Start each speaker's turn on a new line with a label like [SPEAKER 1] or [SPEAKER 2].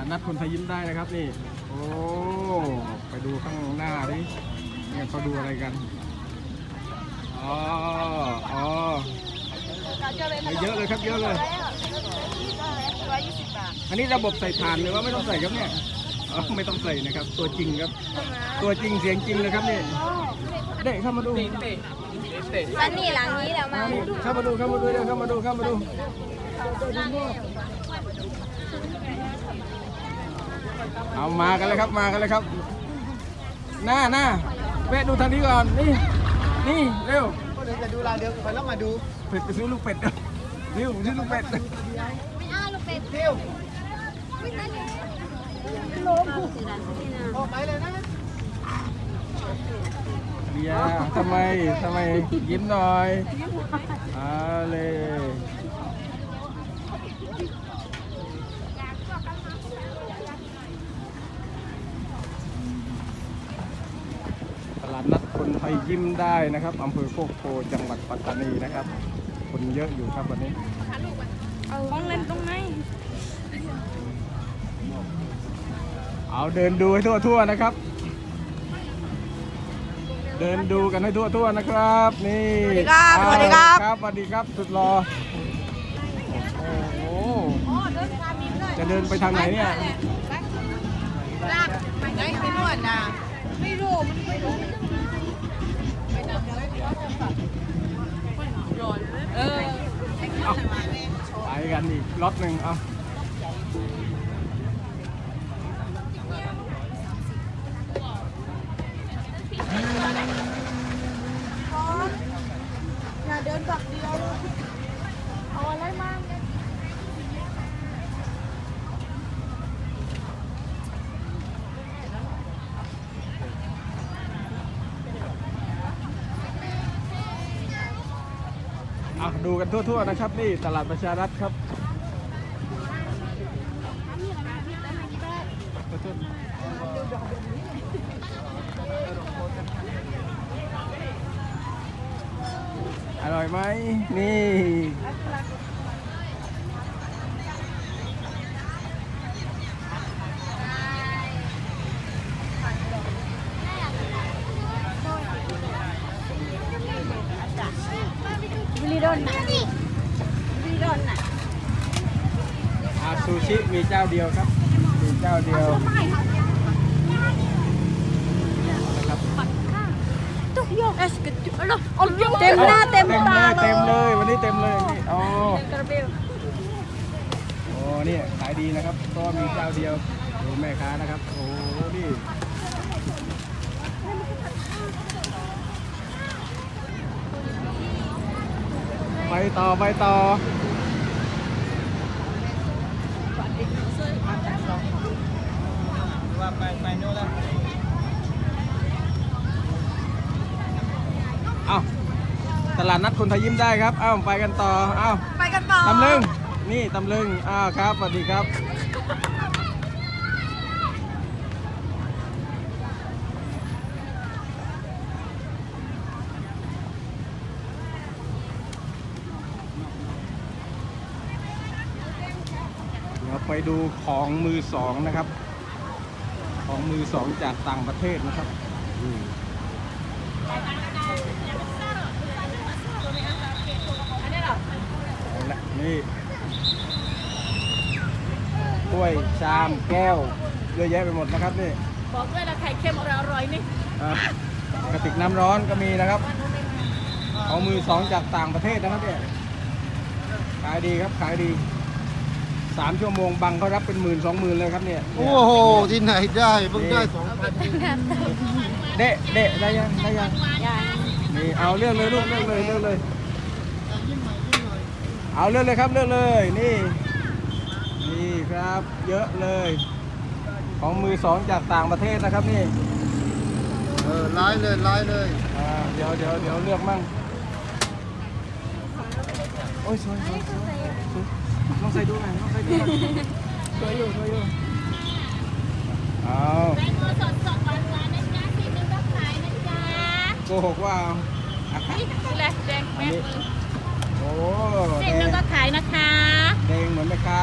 [SPEAKER 1] าดนัดคนไทยยิ้มได้นะครับนี่ โอ้ ไปดูข้างหน้าดิเนี่ยเขาดูอะไรกันอ๋ออ๋อเยอะเลยครับเยอะเลย
[SPEAKER 2] ร้อยยี่สิบบาท
[SPEAKER 1] อันนี้ระบบใส่ถ่านหรือว่าไม่ต้องใส่ครับเนี่ยอ๋อไม่ต้องใส่นะครับ ตัวจริงครับ ตัวจริงเสียงจริงเลยครับนี่เด็กเข้ามาดู
[SPEAKER 2] ร้านนี้หลังนี้แล้วมา
[SPEAKER 1] เข้ามาดูเข้ามาดูเร็วเข้ามาดูเข้ามาดู เอามากันเลยครับมากันเลยครับ หน้าหน้าแวะดูทางนี้ก่อนนี่นี่เร็ว
[SPEAKER 3] ก็เดี๋ยวจะดูร้านเดียวกันไปแล้วมาดู
[SPEAKER 1] เป็ดไปซื้อลูกเป็ดเร็วซื้อลูกเป็ด
[SPEAKER 2] ไม่เอาลูกเป็ด
[SPEAKER 3] เที่ยว
[SPEAKER 2] ไม่ได้เลย
[SPEAKER 3] ออกไปเลยนะ
[SPEAKER 1] เบียร์ทำไมทำไมยิ้มหน่อยเอาเลยตลาด นัดคนไทยยิ้มได้นะครับอำเภอโคกโพจังหวัดปัตตานีนะครับ คนเยอะอยู่ครับวันนี้
[SPEAKER 2] เอาห้องเล่นตรงไหน
[SPEAKER 1] เอาเดินดูให้ทั่วๆนะครับ เดินดูกันให้ทั่วๆนะครับ นี่
[SPEAKER 2] สวัสดีครับสวัสดีครับ
[SPEAKER 1] ครับสวัสดีครับสุดรอโอ้โหจะเดินไปทางไหนเนี่ย
[SPEAKER 2] ลากไปไหนไปนวดนะไม่รู้มันไม่รู้ เออ
[SPEAKER 1] เอาไปกันอีกล็อตหนึ่งเอา
[SPEAKER 2] อย่าเดินฝักเดียวเอาอะไรมา
[SPEAKER 1] เอา ดูกันทั่วๆนะครับ นี่ตลาดประชารัฐครับอร่อยไหมนี่
[SPEAKER 2] ดอนน่ะวิลิดอนน่ะ
[SPEAKER 1] อาซูชิมีเจ้าเดียวครับ มีเจ้าเดียวนะครับ
[SPEAKER 2] ตุ๊กโยกเอสกัจุอะไรเต็มหน้าเต็มตา
[SPEAKER 1] เต็มเลย วันนี้เต็มเลยนี่อ๋อ
[SPEAKER 2] กระเบล
[SPEAKER 1] โอ้เนี่ยขายดีนะครับเพราะว่ามีเจ้าเดียวดูแม่ค้านะครับ โอ้นี่ ไปต่อไปต่อ
[SPEAKER 3] ว่าไปไปโน่นแล้ว
[SPEAKER 1] เอ้าตลาดนัดคนไทยยิ้มได้ครับ เอ้าไปกันต่อ เอ้า
[SPEAKER 2] ไปกันต่อ
[SPEAKER 1] ตำลึง นี่ตำลึงอ้าวครับ สวัสดีครับ ดี๋ยวไปดูของมือสองนะครับ ของมือสองจากต่างประเทศนะครับอืมเอาละนี่ถ้วยชามแก้วเยอะแยะไปหมดนะครับนี่
[SPEAKER 2] บอกด้วยนะไข่เค็มอร่อยๆนี่
[SPEAKER 1] อะกระติกน้ำร้อนก็มีนะครับของมือสองจากต่างประเทศนะครับเนี่ยขายดีครับขายดี สามชั่วโมงบังเขารับเป็นหมื่นสองหมื่นเลยครับเนี่ย
[SPEAKER 3] โอ้โหที่ไหนได้เพิ่งได้สองพัน
[SPEAKER 1] เดะเดะได้ยังได้ยังนี่เอาเลือกเลยลูกเลือกเลยเลือกเลย เอาเลือกเลยครับเลือกเลยนี่นี่ครับ เยอะเลย ของมือสองจากต่างประเทศนะครับนี่
[SPEAKER 3] เออไล่เลยไล่เลย
[SPEAKER 1] อ่าเดี๋ยวเดี๋ยวเดี๋ยวเลือกมั่งโอ้ยสวยสวยสวยสวยลองใส่ดูหน่อยลองใส่ดูหน่อยสวยอยู่สวยอยู่เอา
[SPEAKER 2] ตัวสดสดหวานหวานนะจ๊ะสีนึงก็ขายนะจ๊ะ
[SPEAKER 1] โกหกว่าเอา
[SPEAKER 2] นี่แหละแดง
[SPEAKER 1] อัน
[SPEAKER 2] แม่
[SPEAKER 1] นี้โอ้
[SPEAKER 2] สี
[SPEAKER 1] แด
[SPEAKER 2] นึง
[SPEAKER 1] ง
[SPEAKER 2] ก็ขายนะคะ
[SPEAKER 1] แดงเหมือนแม่ค้า